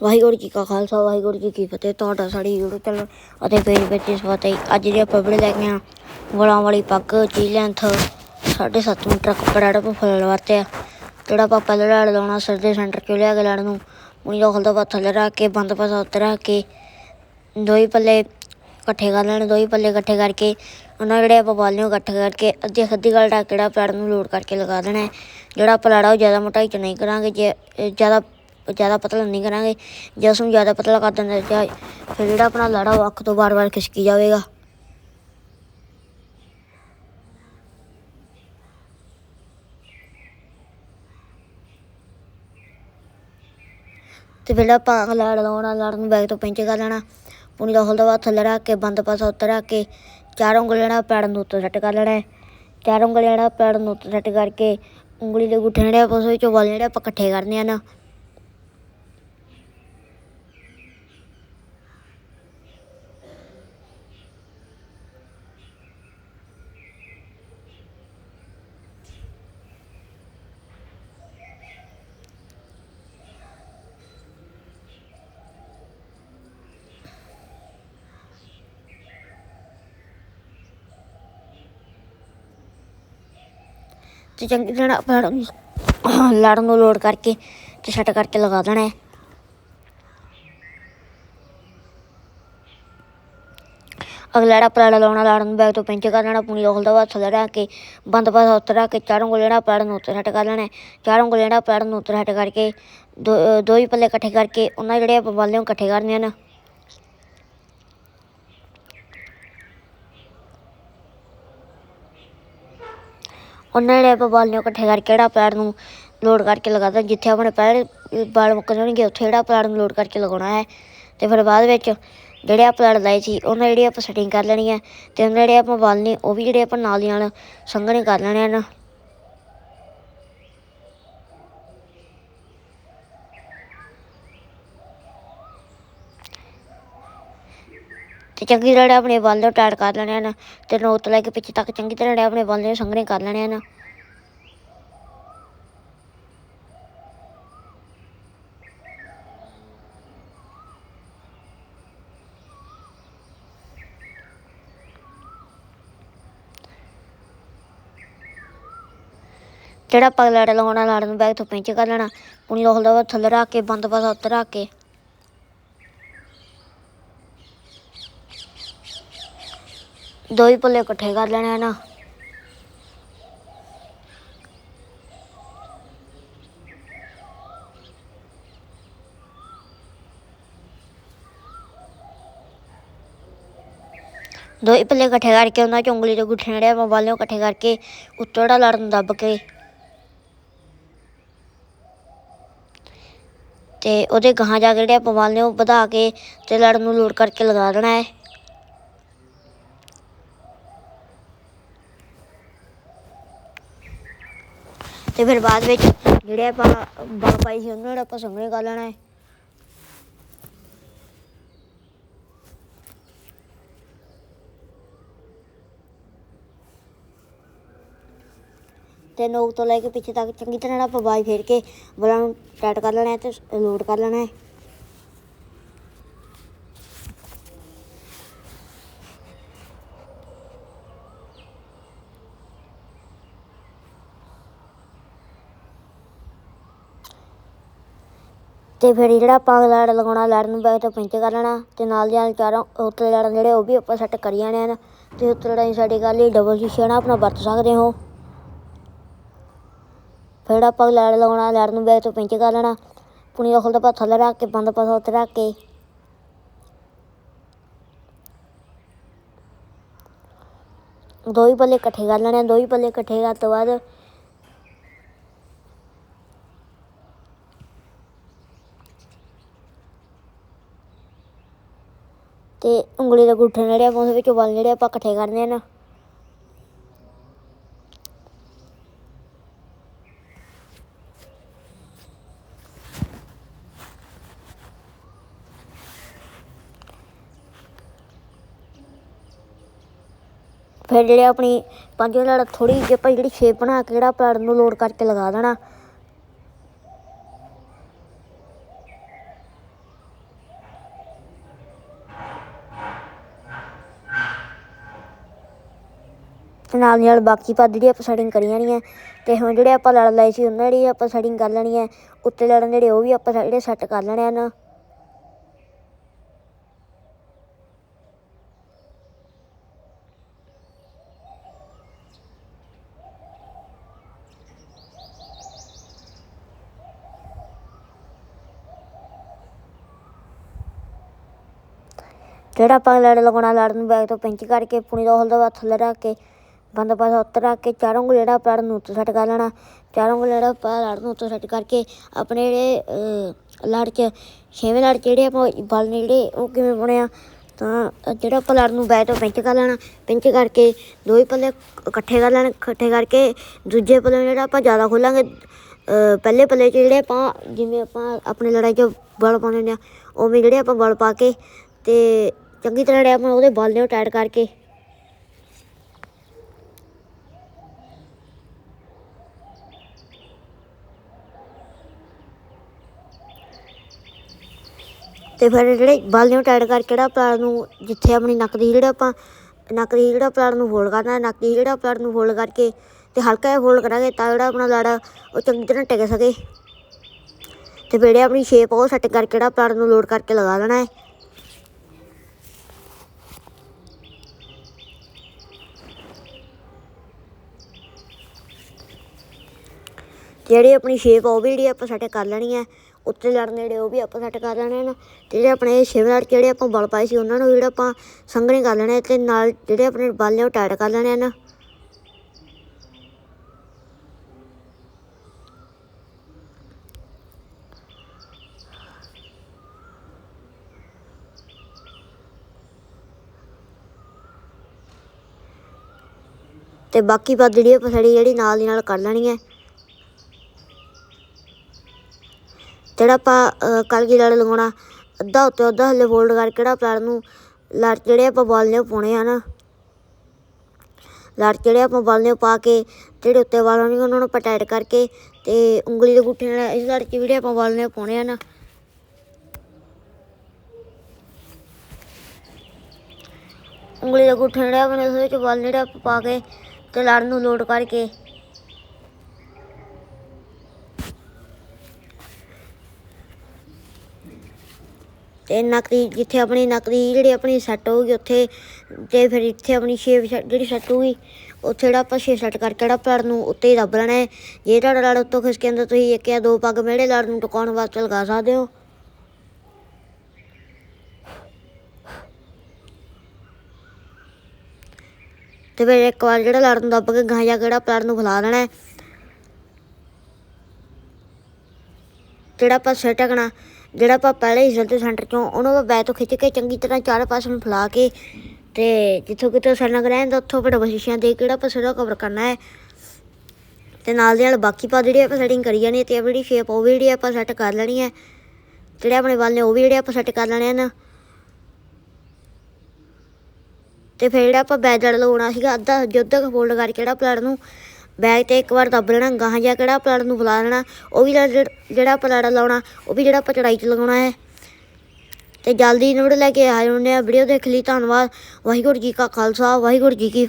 ਵਾਹਿਗੁਰੂ ਜੀ ਕਾ ਖਾਲਸਾ, ਵਾਹਿਗੁਰੂ ਜੀ ਕੀ ਫਤਿਹ। ਤੁਹਾਡਾ ਸਾਡੀ YouTube ਚੈਨਲ ਅਤੇ ਪੇਜ ਵਿੱਚ ਸਵਾਗਤ ਹੈ ਅੱਜ ਜੇ ਆਪਾਂ ਵੀਡੀਓ ਲੈ ਕੇ ਆਏ ਹਾਂ, ਵਲਾਂ ਵਾਲੀ ਪੱਗ ਚੀ ਲੈਂਥ 7.5 ਮੀਟਰ ਕੱਪੜਾ ਜਿਹੜਾ ਆਪਾਂ ਫੁੱਲ ਵਰਤਿਆ। ਜਿਹੜਾ ਆਪਾਂ ਪਹਿਲਾਂ ਲੜ ਲਾਉਣਾ ਸਿਰ ਦੇ ਸੈਂਟਰ ਕਿਉਂ ਲਿਆ ਕੇ ਲੜ ਨੂੰ ਪੂਰੀ ਦਾ ਖਲਦਾ ਪਾ ਥੱਲੇ ਰੱਖ ਕੇ, ਬੰਦ ਪਾਸਾ ਉੱਤੇ ਰੱਖ ਕੇ, ਦੋਈ ਪੱਲੇ ਇਕੱਠੇ ਕਰ ਲੈਣੇ, ਦੋਈ ਪੱਲੇ ਇਕੱਠੇ ਕਰਕੇ, ਉਹਨਾਂ ਜਿਹੜੇ ਆਪਾਂ ਬਾਲ ਨੂੰ ਇਕੱਠੇ ਕਰਕੇ, ਅੱਧੀ ਅੱਧੀ ਗਲ ਢੱਕ ਜਿਹੜਾ ਪੈੜ ਨੂੰ ਲੋਡ ਕਰਕੇ ਲਗਾ ਦੇਣਾ ਹੈ। ਜਿਹੜਾ ਪਲਾੜਾ ਉਹ ਜ਼ਿਆਦਾ ਮੋਟਾਈ ਚ ਨਹੀਂ ਕਰਾਂਗੇ, ਜੇ, ਜ਼ਿਆਦਾ ਜ਼ਿਆਦਾ ਪਤਲਾ ਨਹੀਂ ਕਰਾਂਗੇ। ਜੇ ਉਸ ਨੂੰ ਜ਼ਿਆਦਾ ਪਤਲਾ ਕਰ ਦਿੰਦੇ ਤਾਂ ਫਿਰ ਜਿਹੜਾ ਆਪਣਾ ਲਾੜਾ ਉਹ ਅੱਖ ਤੋਂ ਵਾਰ ਵਾਰ ਖਿਸਕੀ ਜਾਵੇਗਾ। ਤੇ ਫਿਰ ਆਪਾਂ ਲੜ ਲਾਉਣਾ, ਲੜਨ ਨੂੰ ਬੈਗ ਤੋਂ ਪਿੰਚ ਕਰ ਲੈਣਾ। ਪੂਣੀ ਦਾ ਹਲਦਾ ਬਾਅਦ ਥੱਲੇ ਰੱਖ ਕੇ, ਬੰਦ ਪਾਸਾ ਉੱਤੇ ਰੱਖ ਕੇ, ਚਾਰ ਉਂਗਲੀਆਂ ਨਾਲ ਪੈੜ ਨੂੰ ਉੱਤੇ ਸੱਟ ਕਰ ਲੈਣਾ ਚਾਰ ਉਂਗਲੀਆਂ ਨਾਲ ਪੈੜ ਨੂੰ ਉੱਤੇ ਸੱਟ ਕਰਕੇ, ਉਂਗਲੀ ਦੇ ਗੁੱਠੇ ਜਿਹੜੇ ਆਪਾਂ ਉਸ ਵਿੱਚੋਂ ਵਾਲੇ ਜਿਹੜੇ ਆਪਾਂ ਇਕੱਠੇ ਕਰਨੇ ਹਨ। ਤੇ ਚੰਗੀ ਤਰ੍ਹਾਂ ਆਪਾਂ ਲੜ ਨੂੰ ਲੜ ਲੋਡ ਕਰਕੇ ਤੇ ਸੈੱਟ ਕਰਕੇ ਲਗਾ ਦੇਣਾ ਹੈ। ਅਗਲਾ ਜਿਹੜਾ ਪਲਾੜਾ ਲਾਉਣਾ ਲਾੜਨ ਨੂੰ ਬੈਗ ਤੋਂ ਪਿੰਚ ਕਰ ਲੈਣਾ ਪੂਣੀ ਦਾ ਖੁੱਲਦਾ ਵਾ ਥੱਲੇ ਰੱਖ ਕੇ, ਬੰਦ ਪਾਸਾ ਉੱਤੇ ਰੱਖ ਕੇ, ਚਾਰੋਂ ਕੋਲ ਜਿਹੜਾ ਪਲਾੜ ਨੂੰ ਉੱਤੇ ਸੈੱਟ ਕਰ ਲੈਣਾ ਚਾਰੋਂ ਕੋਲ ਜਿਹੜਾ ਪਲਾੜ ਨੂੰ ਉੱਤੇ ਸੈੱਟ ਕਰਕੇ, ਦੋ ਦੋ ਹੀ ਪੱਲੇ ਇਕੱਠੇ ਕਰਕੇ, ਉਹਨਾਂ ਜਿਹੜੇ ਆਪਾਂ ਬਾਲੇ ਨੂੰ ਇਕੱਠੇ ਕਰਨੇ ਹਨ। ਉਹਨਾਂ ਜਿਹੜੇ ਆਪਾਂ ਬਾਲ ਨੂੰ ਇਕੱਠੇ ਕਰਕੇ ਜਿਹੜਾ ਪੈੜ ਨੂੰ ਲੋਡ ਕਰਕੇ ਲਗਾਦਾ ਜਿੱਥੇ ਆਪਣੇ ਪਹਿਲੇ ਬਾਲ ਮੁੱਕ ਜਾਣਗੇ, ਉੱਥੇ ਜਿਹੜਾ ਪੈੜ ਨੂੰ ਲੋਡ ਕਰਕੇ ਲਗਾਉਣਾ ਹੈ। ਤੇ ਫਿਰ ਬਾਅਦ ਵਿੱਚ ਜਿਹੜੇ ਆਪਾਂ ਲੜ ਲਾਏ ਸੀ, ਉਹਨਾਂ ਜਿਹੜੀ ਆਪਾਂ ਸੈਟਿੰਗ ਕਰ ਲੈਣੀ ਹੈ, ਤੇ ਉਹਨਾਂ ਜਿਹੜੇ ਆਪਾਂ ਬਾਲ ਨੇ, ਉਹ ਵੀ ਜਿਹੜੇ ਆਪਾਂ ਨਾਲ ਦੀ ਨਾਲ ਸੰਘਣੇ ਕਰ ਲੈਣੇ ਹਨ। ਤੇ ਚੰਗੀ ਤਰ੍ਹਾਂ ਆਪਣੇ ਬਾਲ ਨੂੰ ਟਾਈਟ ਕਰ ਲੈਣੇ ਹਨ ਤੇ ਨੋਕ ਲੈ ਕੇ ਪਿੱਛੇ ਤੱਕ ਚੰਗੀ ਤਰ੍ਹਾਂ ਆਪਣੇ ਬਾਲ ਨੂੰ ਸੰਘਣੇ ਕਰ ਲੈਣੇ ਹਨ। ਜਿਹੜਾ ਆਪਾਂ ਲੜ ਲਾਉਣਾ ਲੜਨ ਨੂੰ ਬੈਗ ਤੋਂ ਪਿੰਚ ਕਰ ਲੈਣਾ ਪੁਣੀ ਦਾ ਹਲਦਾ ਥੱਲੇ ਰੱਖ ਕੇ ਬੰਦ ਪਾਸਾ ਉੱਤੇ ਰੱਖ ਕੇ। ਦੋ ਹੀ ਪੱਲੇ ਇਕੱਠੇ ਕਰ ਲੈਣੇ ਨਾ। ਦੋ ਹੀ ਪੱਲੇ ਇਕੱਠੇ ਕਰਕੇ ਉਹਨਾਂ ਚ ਉਂਗਲੀ ਦੇ ਗੁੱਠੇ ਜਿਹੜੇ ਆਪਾਂ ਬਾਲਿਓ ਇਕੱਠੇ ਕਰਕੇ ਉੱਤੋਂ ਜਿਹੜਾ ਲੜ ਦੱਬ ਕੇ। ਤੇ ਉਹਦੇ ਗਾਹਾਂ ਜਾ ਕੇ ਜਿਹੜੇ ਆਪਾਂ ਬਾਲ ਉਹ ਵਧਾ ਕੇ ਤੇ ਲੜ ਨੂੰ ਲੋਡ ਕਰਕੇ ਲਗਾ ਦੇਣਾ ਹੈ। ਤੇ ਫਿਰ ਬਾਅਦ ਵਿੱਚ ਜਿਹੜੇ ਆਪਾਂ ਬਲ ਪਾਈ ਸੀ ਉਹਨਾਂ ਨੂੰ ਆਪਾਂ ਸੰਘਣੇ ਕਰ ਲੈਣਾ ਹੈ। ਤੇ ਨੋਕ ਤੋਂ ਲੈ ਕੇ ਪਿੱਛੇ ਤੱਕ ਚੰਗੀ ਤਰ੍ਹਾਂ ਨਾਲ ਆਪਾਂ ਬਾਈ ਫੇਰ ਕੇ ਬਲਾਂ ਨੂੰ ਟਾਈਟ ਕਰ ਲੈਣਾ ਹੈ ਤੇ ਲੋਡ ਕਰ ਲੈਣਾ ਹੈ। ਤੇ ਫਿਰ ਜਿਹੜਾ ਆਪਾਂ ਲੜ ਲਗਾਉਣਾ, ਲੜ ਨੂੰ ਬੈਗ ਤੋਂ ਪਿੰਚ ਕਰ ਲੈਣਾ ਤੇ ਨਾਲ ਦੀ ਨਾਲ ਚਾਰੋਂ ਉੱਤੇ ਲੜਨ ਜਿਹੜੇ ਉਹ ਵੀ ਆਪਾਂ ਸੈੱਟ ਕਰੀ ਜਾਣੇ ਹਨ ਤੇ ਉੱਤੇ ਲੜਾਈ ਸਾਡੀ ਕਰ ਲਈ ਡਬਲ ਸ਼ੀਸ਼ੇ ਨਾ ਆਪਣਾ ਵਰਤ ਸਕਦੇ ਹੋ। ਫਿਰ ਆਪਾਂ ਲੜ ਲਗਾਉਣਾ, ਲੜ ਨੂੰ ਬੈਗ ਤੋਂ ਪਿੰਚ ਕਰ ਲੈਣਾ। ਪੁਣੀ ਦਾ ਖੁੱਲਦਾ ਪਾ ਥੱਲੇ ਰੱਖ ਕੇ, ਬੰਦ ਪਾਸਾ ਉੱਤੇ ਰੱਖ ਕੇ। ਦੋ ਹੀ ਪੱਲੇ ਇਕੱਠੇ ਕਰ ਲੈਣੇ ਦੋ ਹੀ ਪੱਲੇ ਇਕੱਠੇ ਕਰਨ ਤੋਂ ਬਾਅਦ ਤੇ ਉਂਗਲੀ ਦੇ ਗੁੱਠਣ ਜਿਹੜੇ ਆਪਾਂ ਉਹਦੇ ਵਿੱਚੋਂ ਵਾਲ ਜਿਹੜੇ ਆਪਾਂ ਇਕੱਠੇ ਕਰਨੇ ਹਨ ਫਿਰ ਜਿਹੜੇ ਆਪਣੀ ਪੰਜ ਲੜ ਥੋੜੀ ਜਿਹੀ ਆਪਾਂ ਜਿਹੜੀ ਸ਼ੇਪ ਬਣਾ ਕੇ ਜਿਹੜਾ ਪੈੜ ਨੂੰ ਲੋਡ ਕਰਕੇ ਲਗਾ ਦੇਣਾ। ਤੇ ਨਾਲ ਦੀ ਨਾਲ ਬਾਕੀ ਪਾ ਜਿਹੜੀ ਆਪਾਂ ਸੈਟਿੰਗ ਕਰੀ ਜਾਣੀ ਹੈ ਤੇ ਹੁਣ ਜਿਹੜੇ ਆਪਾਂ ਲੜ ਲਏ ਸੀ ਉਹਨਾਂ ਦੀ ਆਪਾਂ ਸੈਟਿੰਗ ਕਰ ਲੈਣੀ ਹੈ ਉੱਤੇ ਲੜਨ ਜਿਹੜੇ ਉਹ ਵੀ ਆਪਾਂ ਜਿਹੜੇ ਸੈੱਟ ਕਰ ਲੈਣੇ ਹਨ ਜਿਹੜਾ ਆਪਾਂ ਲੜ ਲਗਾਉਣਾ ਲੜ ਨੂੰ ਬੈਗ ਤੋਂ ਪਿੰਚ ਕਰਕੇ, ਪੂਣੀ ਦਾ ਹਲਦਾ ਥੱਲੇ ਰੱਖ ਕੇ ਬੰਦ ਪਾਸਾ ਉੱਤੇ ਰੱਖ ਕੇ ਚਾਰੋਂ ਜਿਹੜਾ ਆਪਾਂ ਲੜ ਨੂੰ ਉੱਤੇ ਸੈੱਟ ਕਰ ਲੈਣਾ। ਚਾਰੋਂ ਉਂਗਲ ਜਿਹੜਾ ਆਪਾਂ ਲੜ ਨੂੰ ਉੱਤੋਂ ਸੈੱਟ ਕਰਕੇ ਆਪਣੇ ਜਿਹੜੇ ਲੜ 'ਚ, ਛੇਵੇਂ ਲੜ 'ਚ ਜਿਹੜੇ ਆਪਾਂ ਬਲ ਨੇ ਜਿਹੜੇ, ਉਹ ਕਿਵੇਂ ਪਾਉਣੇ ਆ? ਤਾਂ ਜਿਹੜਾ ਆਪਾਂ ਲੜ ਨੂੰ ਬੈਗ ਤੋਂ ਪਿੰਚ ਕਰ ਲੈਣਾ। ਪਿੰਚ ਕਰਕੇ ਦੋ ਹੀ ਪੱਲੇ ਇਕੱਠੇ ਕਰ ਲੈਣੇ, ਇਕੱਠੇ ਕਰਕੇ ਦੂਜੇ ਪੱਲੇ ਨੂੰ ਜਿਹੜਾ ਆਪਾਂ ਜ਼ਿਆਦਾ ਖੋਲਾਂਗੇ ਪਹਿਲੇ ਪੱਲੇ 'ਚ ਜਿਹੜੇ ਆਪਾਂ, ਜਿਵੇਂ ਆਪਾਂ ਆਪਣੇ ਲੜਾਈ 'ਚ ਬਲ ਪਾਉਣੇ ਹੁੰਦੇ ਆ, ਉਵੇਂ ਜਿਹੜੇ ਆਪਾਂ ਬਲ ਪਾ ਕੇ ਤੇ ਚੰਗੀ ਤਰ੍ਹਾਂ ਜਿਹੜੇ ਆਪਾਂ ਉਹਦੇ ਬਲ ਨੇ ਉਹ ਟਾਈਟ ਕਰਕੇ ਤੇ ਫਿਰ ਜਿਹੜੇ ਬਲ ਨੇ ਉਹ ਟਾਈਟ ਕਰਕੇ ਜਿਹੜਾ ਪਲਾਟ ਨੂੰ ਜਿੱਥੇ ਆਪਣੀ ਨੱਕ ਦੀ ਜਿਹੜਾ ਆਪਾਂ, ਨੱਕ ਦੀ ਜਿਹੜਾ ਪਲਾਟ ਨੂੰ ਫੋਲਡ ਕਰਨਾ, ਨੱਕ ਦੀ ਜਿਹੜਾ ਪਲਾਟ ਨੂੰ ਫੋਲਡ ਕਰਕੇ ਤੇ ਹਲਕਾ ਜਿਹਾ ਫੋਲਡ ਕਰਾਂਗੇ ਤਾਂ ਜਿਹੜਾ ਆਪਣਾ ਲਾੜਾ ਉਹ ਚੰਗੀ ਤਰ੍ਹਾਂ ਟਿਕ ਸਕੇ। ਤੇ ਫਿਰ ਜਿਹੜੇ ਆਪਣੀ ਸ਼ੇਪ ਉਹ ਸੈੱਟ ਕਰਕੇ ਜਿਹੜਾ ਪਲਾਟ ਨੂੰ ਲੋਡ ਕਰਕੇ ਲਗਾ ਦੇਣਾ ਹੈ। ਜਿਹੜੀ ਆਪਣੀ ਸ਼ੇਪ ਉਹ ਵੀ ਜਿਹੜੀ ਆਪਾਂ ਸੈੱਟ ਕਰ ਲੈਣੀ ਹੈ। ਉੱਤੇ ਲੜਨ ਜਿਹੜੇ ਉਹ ਵੀ ਆਪਾਂ ਸੈੱਟ ਕਰ ਲੈਣੇ ਨੇ। ਤੇ ਜਿਹੜੇ ਆਪਣੇ ਛੇਵੇਂ ਲੜ ਜਿਹੜੇ ਆਪਾਂ ਬਲ ਪਾਏ ਸੀ, ਉਹਨਾਂ ਨੂੰ ਵੀ ਜਿਹੜਾ ਆਪਾਂ ਸੰਘਣੇ ਕਰ ਲੈਣੇ, ਤੇ ਨਾਲ ਜਿਹੜੇ ਆਪਣੇ ਬਲ ਨੇ ਉਹ ਟਾਈਟ ਕਰ ਲੈਣੇ ਹਨ। ਤੇ ਬਾਕੀ ਪੱਦ ਜਿਹੜੀ ਆਪਾਂ ਸਾਡੀ ਜਿਹੜੀ ਨਾਲ ਦੀ ਨਾਲ ਕਰ ਲੈਣੀ ਹੈ। ਜਿਹੜਾ ਆਪਾਂ ਕਲਗੀ ਲੜ ਲਗਾਉਣਾ ਅੱਧਾ ਉੱਤੇ ਅੱਧਾ ਹੱਲੇ ਫੋਲਡ ਕਰਕੇ ਜਿਹੜਾ ਪਲਾਟ ਨੂੰ, ਲੜ ਜਿਹੜੇ ਆਪਾਂ ਬਾਲ ਨੇ ਪਾਉਣੇ ਆ ਨਾ। ਲੜ ਜਿਹੜੇ ਆਪਾਂ ਬਾਲ ਨੇ ਪਾ ਕੇ, ਜਿਹੜੇ ਉੱਤੇ ਵਾਲ ਹੋਣਗੇ ਉਹਨਾਂ ਨੂੰ ਆਪਾਂ ਟਾਈਟ ਕਰਕੇ ਤੇ ਉਂਗਲੀ ਦੇ ਗੁੱਠੇ ਨਾਲ ਇਸ ਲੜ 'ਚ ਜਿਹੜੇ ਆਪਾਂ ਬਾਲ ਨੇ ਪਾਉਣੇ ਆ ਨਾ। ਉਂਗਲੀ ਦੇ ਗੁੱਠੇ ਜਿਹੜੇ ਆਪਣੇ ਉਹਦੇ ਵਿੱਚ ਬਾਲ ਜਿਹੜੇ ਆਪਾਂ ਪਾ ਕੇ ਤੇ ਲੜ ਨੂੰ ਲੋਡ ਕਰਕੇ ਤੇ ਨੱਕ ਦੀ ਜਿੱਥੇ ਆਪਣੀ ਨੱਕ ਦੀ ਜਿਹੜੀ ਆਪਣੀ ਸੈੱਟ ਹੋਊਗੀ ਉੱਥੇ ਤੇ ਫਿਰ ਇੱਥੇ ਆਪਣੀ ਸ਼ੇਪ ਜਿਹੜੀ ਸੈੱਟ ਹੋਊਗੀ, ਉੱਥੇ ਜਿਹੜਾ ਆਪਾਂ ਸ਼ੇਪ ਸੈੱਟ ਕਰਕੇ ਜਿਹੜਾ ਪਲੜ ਨੂੰ ਉੱਤੇ ਹੀ ਦੱਬ ਲੈਣਾ ਹੈ। ਜੇ ਤੁਹਾਡਾ ਲੜ ਉੱਤੋਂ ਖਿਸਕ ਜਾਂਦਾ, ਤੁਸੀਂ ਇੱਕ ਜਾਂ ਦੋ ਪੱਗ ਮੇੜੇ ਲੜ ਨੂੰ ਟਿਕਾਉਣ ਵਾਸਤੇ ਲਗਾ ਸਕਦੇ ਹੋ। ਤੇ ਫਿਰ ਇੱਕ ਵਾਰ ਜਿਹੜਾ ਲੜ ਨੂੰ ਦੱਬ ਕੇ ਗਾਂ ਜਾ ਕੇ ਪਲੜ ਨੂੰ ਫੈਲਾ ਲੈਣਾ ਜਿਹੜਾ ਆਪਾਂ ਸਿਰ ਜਿਹੜਾ ਆਪਾਂ ਪਹਿਲੇ ਹਿੱਸੇ ਤੇ ਸੈਂਟਰ ਚੋਂ, ਉਹਨੂੰ ਆਪਾਂ ਬੈਕ ਤੋਂ ਖਿੱਚ ਕੇ ਚੰਗੀ ਤਰ੍ਹਾਂ ਚਾਰੇ ਪਾਸੇ ਨੂੰ ਫੈਲਾ ਕੇ ਤੇ ਜਿੱਥੋਂ ਕਿਤੋਂ ਸਰਨਗ ਰਹਿੰਦਾ ਉੱਥੋਂ ਫਿਰ ਬਸ਼ੀਸ਼ਾਂ ਦੇ ਕੇ ਜਿਹੜਾ ਆਪਾਂ ਸਿਰ ਕਵਰ ਕਰਨਾ ਹੈ। ਤੇ ਨਾਲ ਦੇ ਨਾਲ ਬਾਕੀ ਪਾ ਜਿਹੜੀ ਆਪਾਂ ਸੈਟਿੰਗ ਕਰੀ ਜਾਣੀ ਹੈ ਤੇ ਜਿਹੜੀ ਸ਼ੇਪ ਉਹ ਵੀ ਜਿਹੜੀ ਆਪਾਂ ਸੈੱਟ ਕਰ ਲੈਣੀ ਹੈ। ਜਿਹੜੇ ਆਪਣੇ ਵੱਲ ਨੇ, ਉਹ ਵੀ ਜਿਹੜੇ ਆਪਾਂ ਸੈੱਟ ਕਰ ਲੈਣੇ ਹਨ। ਤੇ ਫਿਰ ਜਿਹੜਾ ਆਪਾਂ ਬੈਕ ਜੜ ਲਗਾਉਣਾ ਸੀਗਾ, ਅੱਧਾ ਜੁੱਧ ਫੋਲਡ ਕਰਕੇ ਜਿਹੜਾ ਪਲੜ ਨੂੰ ਬੈਗ ਤੇ ਇੱਕ ਵਾਰ ਦੱਬ ਲੈਣਾ, ਗਾਹਾਂ ਜਾ ਕਿਹੜਾ ਪਲਾਟ ਨੂੰ ਫੁਲਾ ਲੈਣਾ, ਉਹ ਵੀ ਜਿਹੜਾ ਜਿਹੜਾ ਪਲੜ ਲਾਉਣਾ, ਉਹ ਵੀ ਜਿਹੜਾ ਆਪਾਂ ਚੜਾਈ 'ਚ ਲਗਾਉਣਾ ਹੈ। ਤੇ ਜਲਦੀ ਨੋਟ ਲੈ ਕੇ ਆਏ ਹੁੰਦੇ ਆ ਵੀਡੀਓ ਦੇਖ ਲਈ, ਧੰਨਵਾਦ। ਵਾਹਿਗੁਰੂ ਜੀ ਕਾ ਖਾਲਸਾ, ਵਾਹਿਗੁਰੂ ਜੀ ਕੀ